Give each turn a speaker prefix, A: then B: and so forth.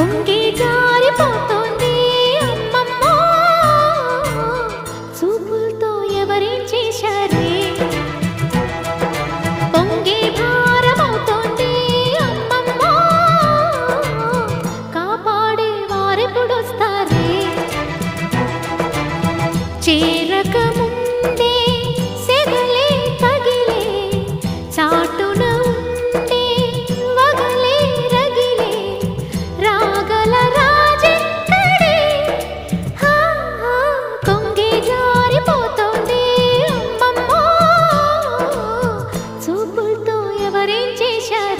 A: కొంగి జారిపోతుంది చూపులతో ఎవరేం చేశారే? పొంగి భారమవుతోంది అమ్మమ్మ. కాపాడే వారెప్పుడొస్తారే చేరక ముందే 吉祥。